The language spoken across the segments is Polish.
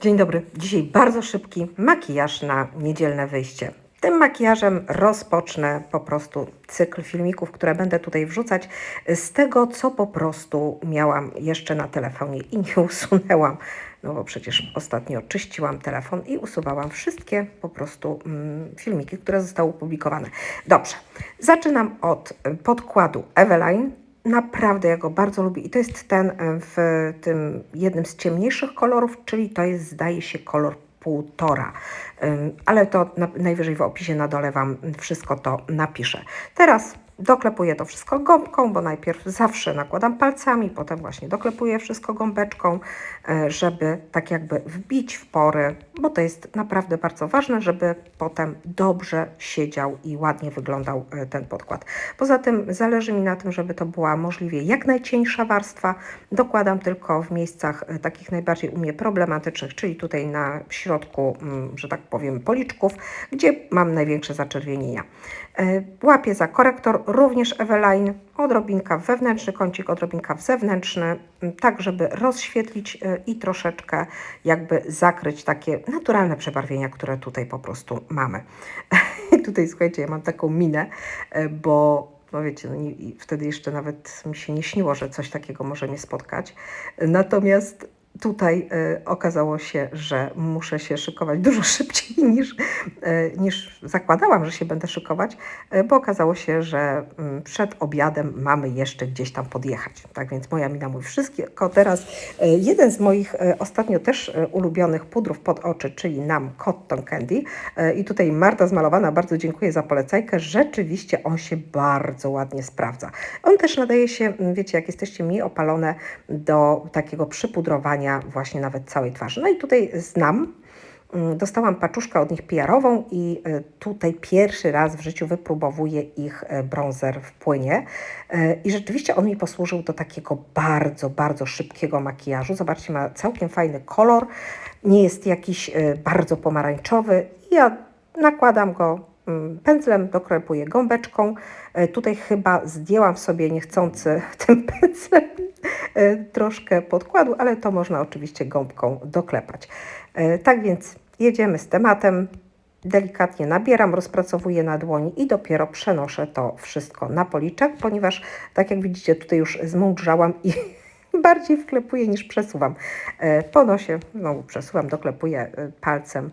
Dzień dobry. Dzisiaj bardzo szybki makijaż na niedzielne wyjście. Tym makijażem rozpocznę po prostu cykl filmików, które będę tutaj wrzucać z tego, co po prostu miałam jeszcze na telefonie i nie usunęłam. No bo przecież ostatnio czyściłam telefon i usuwałam wszystkie po prostu mm, filmiki, które zostały opublikowane. Dobrze, zaczynam od podkładu Eveline. Naprawdę ja go bardzo lubię i to jest ten e, w tym jednym z ciemniejszych kolorów, czyli to jest zdaje się kolor półtora, ale to na, najwyżej w opisie na dole Wam wszystko to napiszę. Teraz doklepuję to wszystko gąbką, bo najpierw zawsze nakładam palcami, potem właśnie doklepuję wszystko gąbeczką, e, żeby tak jakby wbić w pory, bo to jest naprawdę bardzo ważne, żeby potem dobrze siedział i ładnie wyglądał e, ten podkład. Poza tym zależy mi na tym, żeby to była możliwie jak najcieńsza warstwa. Dokładam tylko w miejscach e, takich najbardziej u mnie problematycznych, czyli tutaj na środku, mm, że tak powiem, policzków, gdzie mam największe zaczerwienienia. E, Łapię za korektor również Eveline, odrobinka w wewnętrzny kącik, odrobinka w zewnętrzny, tak żeby rozświetlić e, i troszeczkę jakby zakryć takie naturalne przebarwienia, które tutaj po prostu mamy. Tutaj słuchajcie, ja mam taką minę, e, bo no wiecie, no nie, wtedy jeszcze nawet mi się nie śniło, że coś takiego może mnie spotkać. Natomiast tutaj e, okazało się, że muszę się szykować dużo szybciej niż, e, niż zakładałam, że się będę szykować, e, bo okazało się, że mm, przed obiadem mamy jeszcze gdzieś tam podjechać. Tak więc moja mina mówi wszystko. Teraz jeden z moich ostatnio też ulubionych pudrów pod oczy, czyli Nam Cotton Candy. I tutaj Marta Zmalowana, bardzo dziękuję za polecajkę. Rzeczywiście on się bardzo ładnie sprawdza. On też nadaje się, m, wiecie, jak jesteście mniej opalone, do takiego przypudrowania właśnie nawet całej twarzy. No i tutaj znam. mm, Dostałam paczuszkę od nich PR-ową i e, tutaj pierwszy raz w życiu wypróbowuję ich e, bronzer w płynie. E, I rzeczywiście on mi posłużył do takiego bardzo, bardzo szybkiego makijażu. Zobaczcie, ma całkiem fajny kolor. Nie jest jakiś bardzo pomarańczowy. Ja nakładam go mm, pędzlem, doklepuję gąbeczką. Tutaj chyba zdjęłam sobie niechcący tym pędzlem troszkę podkładu, ale to można oczywiście gąbką doklepać. E, Tak więc jedziemy z tematem. Delikatnie nabieram, rozpracowuję na dłoni i dopiero przenoszę to wszystko na policzek, ponieważ tak jak widzicie tutaj już zmądrzałam i bardziej wklepuję niż przesuwam. E, Po nosie znowu przesuwam, doklepuję e, palcem.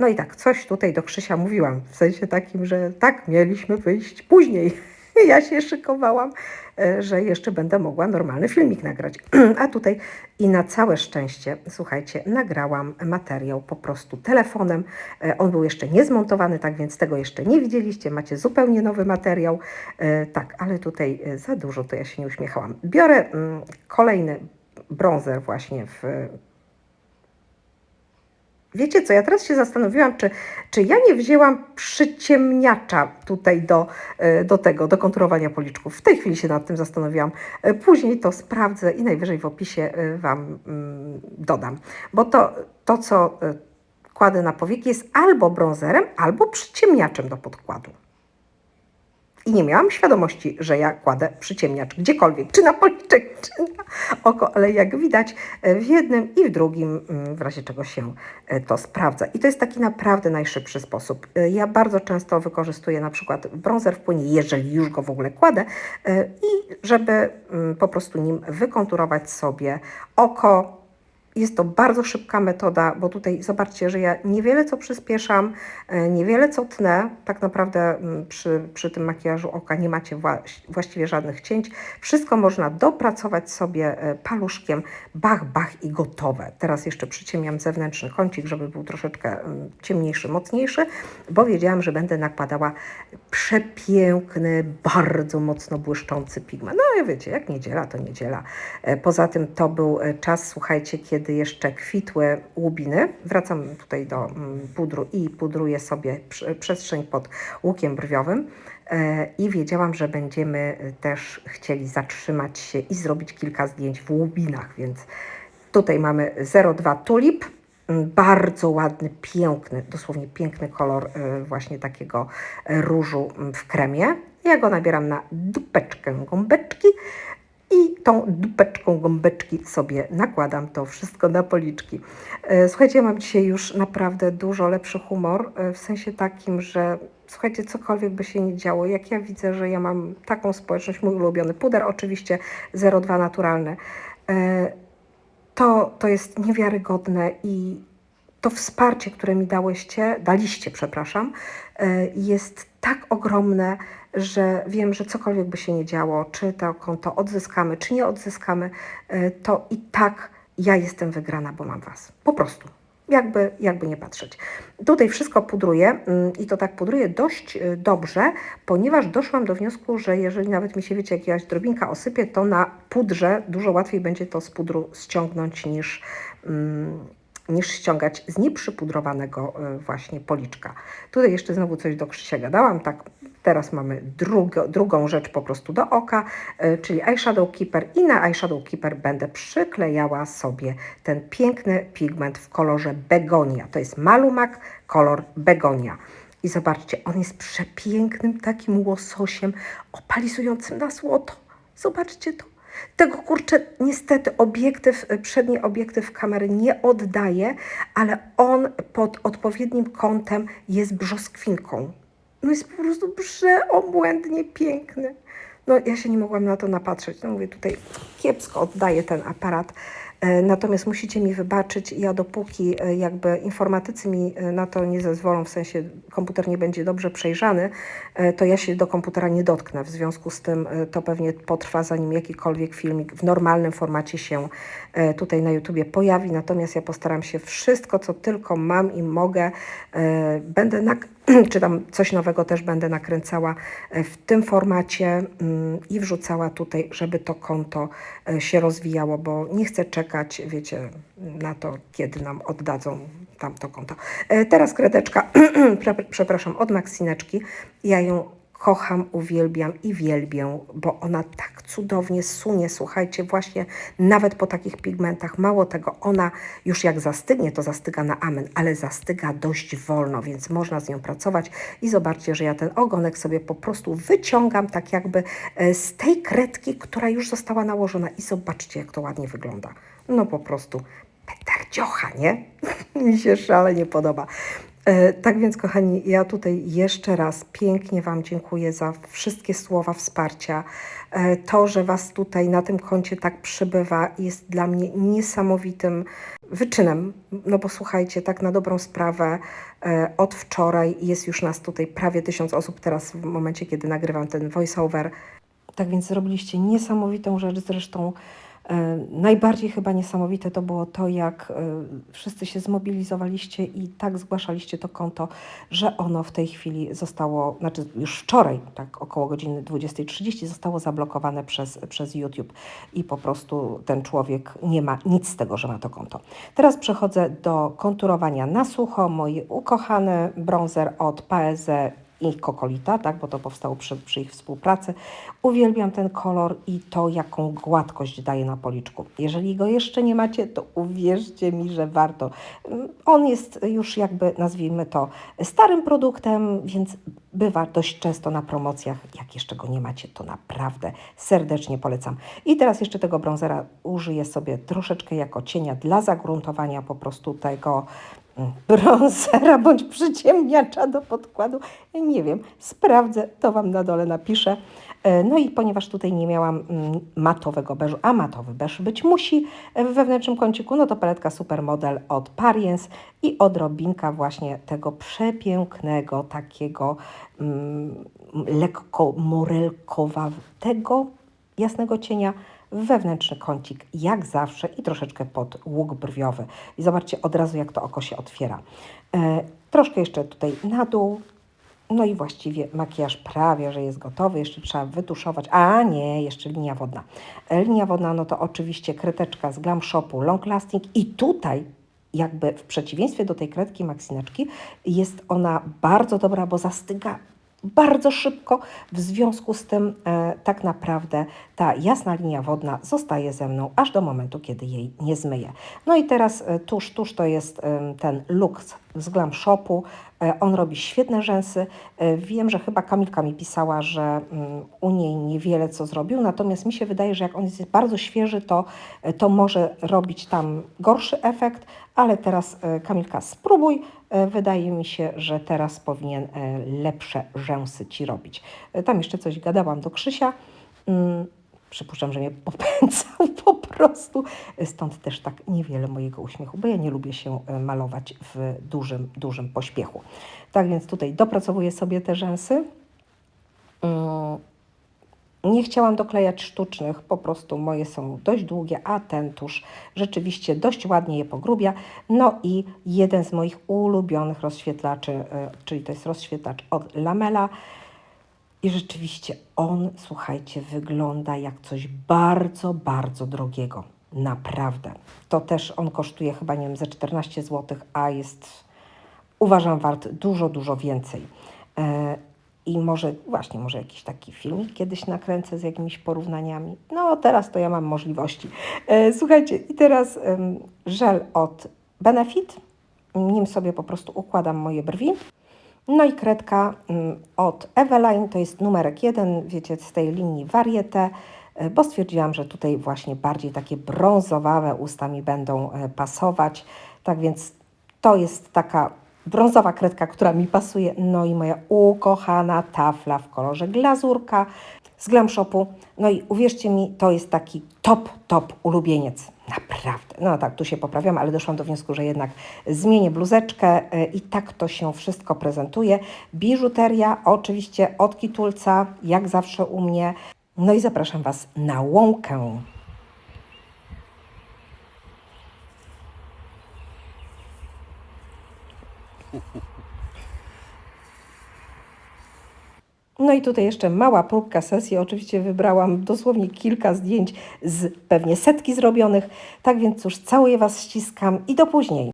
No i tak, coś tutaj do Krzysia mówiłam, w sensie takim, że tak, mieliśmy wyjść później. Ja się szykowałam, e, że jeszcze będę mogła normalny filmik nagrać. A tutaj i na całe szczęście, słuchajcie, nagrałam materiał po prostu telefonem. E, On był jeszcze niezmontowany, tak więc tego jeszcze nie widzieliście. Macie zupełnie nowy materiał. E, Tak, ale tutaj za dużo, to ja się nie uśmiechałam. Biorę mm, kolejny bronzer właśnie w Wiecie co, ja teraz się zastanowiłam, czy, czy ja nie wzięłam przyciemniacza tutaj do, e, do tego, do konturowania policzków. W tej chwili się nad tym zastanowiłam. E, Później to sprawdzę i najwyżej w opisie e, Wam mm, dodam. Bo to, to, co kładę na powieki jest albo bronzerem, albo przyciemniaczem do podkładu. I nie miałam świadomości, że ja kładę przyciemniacz gdziekolwiek, czy na policzek, czy na oko, ale jak widać e, w jednym i w drugim, mm, w razie czego się e, to sprawdza. I to jest taki naprawdę najszybszy sposób. E, Ja bardzo często wykorzystuję na przykład bronzer w płynie, jeżeli już go w ogóle kładę, i żeby mm, po prostu nim wykonturować sobie oko, jest to bardzo szybka metoda, bo tutaj zobaczcie, że ja niewiele co przyspieszam, e, niewiele co tnę. Tak naprawdę mm, przy, przy tym makijażu oka nie macie wła- właściwie żadnych cięć. Wszystko można dopracować sobie e, paluszkiem, bach, bach i gotowe. Teraz jeszcze przyciemniam zewnętrzny kącik, żeby był troszeczkę mm, ciemniejszy, mocniejszy, bo wiedziałam, że będę nakładała przepiękny, bardzo mocno błyszczący pigment. No i wiecie, jak niedziela, to niedziela. E, Poza tym to był czas, słuchajcie, kiedy jeszcze kwitły łubiny. Wracam tutaj do mm, pudru i pudruję sobie prze- przestrzeń pod łukiem brwiowym. E, I wiedziałam, że będziemy e, też chcieli zatrzymać się i zrobić kilka zdjęć w łubinach, więc tutaj mamy 02 tulip. Mm, Bardzo ładny, piękny, dosłownie piękny kolor e, właśnie takiego e, różu mm, w kremie. Ja go nabieram na dupeczkę gąbeczki i tą dupeczką gąbeczki sobie nakładam to wszystko na policzki. E, Słuchajcie, ja mam dzisiaj już naprawdę dużo lepszy humor, e, w sensie takim, że słuchajcie, cokolwiek by się nie działo, jak ja widzę, że ja mam taką społeczność, mój ulubiony puder, oczywiście 02 naturalny, e, to, to jest niewiarygodne i to wsparcie, które mi dałyście, daliście, przepraszam, jest tak ogromne, że wiem, że cokolwiek by się nie działo, czy to konto odzyskamy, czy nie odzyskamy, e, to i tak ja jestem wygrana, bo mam Was. Po prostu. Jakby, jakby nie patrzeć. Tutaj wszystko pudruję mm, i to tak pudruję dość y, dobrze, ponieważ doszłam do wniosku, że jeżeli nawet mi się, wiecie, jakaś drobinka osypie, to na pudrze dużo łatwiej będzie to z pudru ściągnąć niż, mm, niż ściągać z nieprzypudrowanego y, właśnie policzka. Tutaj jeszcze znowu coś do Krzysia gadałam, tak teraz mamy drugo, drugą rzecz po prostu do oka, y, czyli Eyeshadow Keeper i na Eyeshadow Keeper będę przyklejała sobie ten piękny pigment w kolorze begonia. To jest Malumak kolor begonia. I zobaczcie, on jest przepięknym takim łososiem opalizującym na złoto. Zobaczcie to. Tego kurczę, niestety obiektyw, y, przedni obiektyw kamery nie oddaje, ale on pod odpowiednim kątem jest brzoskwinką. No jest po prostu przeobłędnie piękny. No ja się nie mogłam na to napatrzeć. No mówię, tutaj kiepsko oddaje ten aparat. E, Natomiast musicie mi wybaczyć, ja dopóki e, jakby informatycy mi e, na to nie zezwolą, w sensie komputer nie będzie dobrze przejrzany, to ja się do komputera nie dotknę. W związku z tym to pewnie potrwa, zanim jakikolwiek filmik w normalnym formacie się tutaj na YouTubie pojawi. Natomiast ja postaram się wszystko, co tylko mam i mogę, będę nak- czy tam coś nowego też będę nakręcała e, w tym formacie mm, i wrzucała tutaj, żeby to konto e, się rozwijało, bo nie chcę czekać, wiecie, na to, kiedy nam oddadzą tamto konto. E, Teraz kredeczka, Prze- przepraszam, od Maksineczki. Ja ją kocham, uwielbiam i wielbię, bo ona tak cudownie sunie, słuchajcie, właśnie nawet po takich pigmentach. Mało tego, ona już jak zastygnie, to zastyga na amen, ale zastyga dość wolno, więc można z nią pracować i zobaczcie, że ja ten ogonek sobie po prostu wyciągam tak jakby e, z tej kredki, która już została nałożona i zobaczcie, jak to ładnie wygląda. No po prostu petardziocha, nie? Mi się szalenie podoba. E, Tak więc, kochani, ja tutaj jeszcze raz pięknie Wam dziękuję za wszystkie słowa wsparcia. E, To, że Was tutaj na tym koncie tak przybywa, jest dla mnie niesamowitym wyczynem. No bo słuchajcie, tak na dobrą sprawę, e, od wczoraj jest już nas tutaj prawie tysiąc osób, teraz w momencie, kiedy nagrywam ten voiceover. Tak więc zrobiliście niesamowitą rzecz, zresztą Najbardziej chyba niesamowite to było to, jak e, wszyscy się zmobilizowaliście i tak zgłaszaliście to konto, że ono w tej chwili zostało, znaczy już wczoraj, tak około godziny 20.30 zostało zablokowane przez, przez YouTube i po prostu ten człowiek nie ma nic z tego, że ma to konto. Teraz przechodzę do konturowania na sucho. Mój ukochany bronzer od Paese i Kokolita, tak, bo to powstało przy, przy ich współpracy. Uwielbiam ten kolor i to, jaką gładkość daje na policzku. Jeżeli go jeszcze nie macie, to uwierzcie mi, że warto. Mm, On jest już jakby, nazwijmy to, starym produktem, więc bywa dość często na promocjach. Jak jeszcze go nie macie, to naprawdę serdecznie polecam. I teraz jeszcze tego bronzera użyję sobie troszeczkę jako cienia dla zagruntowania po prostu tego brązera bądź przyciemniacza do podkładu. Nie wiem, sprawdzę, to Wam na dole napiszę. E, No i ponieważ tutaj nie miałam mm, matowego beżu, a matowy beż być musi w wewnętrznym kąciku, no to paletka Supermodel od Pariens i odrobinka właśnie tego przepięknego, takiego mm, lekko morelkowatego, jasnego cienia wewnętrzny kącik, jak zawsze i troszeczkę pod łuk brwiowy. I zobaczcie od razu, jak to oko się otwiera. E, troszkę jeszcze tutaj na dół. No i właściwie makijaż prawie, że jest gotowy. Jeszcze trzeba wytuszować. A nie, jeszcze linia wodna. E, linia wodna, no to oczywiście kredeczka z Glam Shopu Long Lasting. I tutaj jakby w przeciwieństwie do tej kredki Maxineczki jest ona bardzo dobra, bo zastyga bardzo szybko. W związku z tym e, tak naprawdę ta jasna linia wodna zostaje ze mną aż do momentu, kiedy jej nie zmyję. No i teraz e, tuż, to jest em, ten Lux z Glam Shopu. E, On robi świetne rzęsy. E, Wiem, że chyba Kamilka mi pisała, że mm, u niej niewiele co zrobił, natomiast mi się wydaje, że jak on jest bardzo świeży, to, e, to może robić tam gorszy efekt, ale teraz e, Kamilka spróbuj. E, Wydaje mi się, że teraz powinien e, lepsze rzęsy Ci robić. E, Tam jeszcze coś gadałam do Krzysia. Mm, Przypuszczam, że mnie popędzał po prostu. Stąd też tak niewiele mojego uśmiechu, bo ja nie lubię się malować w dużym, dużym pośpiechu. Tak więc tutaj dopracowuję sobie te rzęsy. Nie chciałam doklejać sztucznych, po prostu moje są dość długie, a ten tusz rzeczywiście dość ładnie je pogrubia. No i jeden z moich ulubionych rozświetlaczy, e, czyli to jest rozświetlacz od Lamela. I rzeczywiście on, słuchajcie, wygląda jak coś bardzo, bardzo drogiego. Naprawdę. To też on kosztuje chyba, nie wiem, ze 14 zł, a jest, uważam, wart dużo, dużo więcej. I może, właśnie, może jakiś taki filmik kiedyś nakręcę z jakimiś porównaniami. No, teraz to ja mam możliwości. E, słuchajcie, i teraz żel od Benefit. Nim sobie po prostu układam moje brwi. No i kredka od Eveline, to jest numerek jeden, wiecie, z tej linii Varieté, e, bo stwierdziłam, że tutaj właśnie bardziej takie brązowawe usta mi będą e, pasować. Tak więc to jest taka brązowa kredka, która mi pasuje. No i moja ukochana tafla w kolorze glazurka z Glam Shopu. No i uwierzcie mi, to jest taki top, top ulubieniec. Naprawdę. No tak, tu się poprawiam, ale doszłam do wniosku, że jednak zmienię bluzeczkę e, i tak to się wszystko prezentuje. Biżuteria oczywiście od Kitulca, jak zawsze u mnie. No i zapraszam Was na łąkę. No i tutaj jeszcze mała próbka sesji. Oczywiście wybrałam dosłownie kilka zdjęć z pewnie setki zrobionych. Tak więc cóż, całuję Was, ściskam i do później.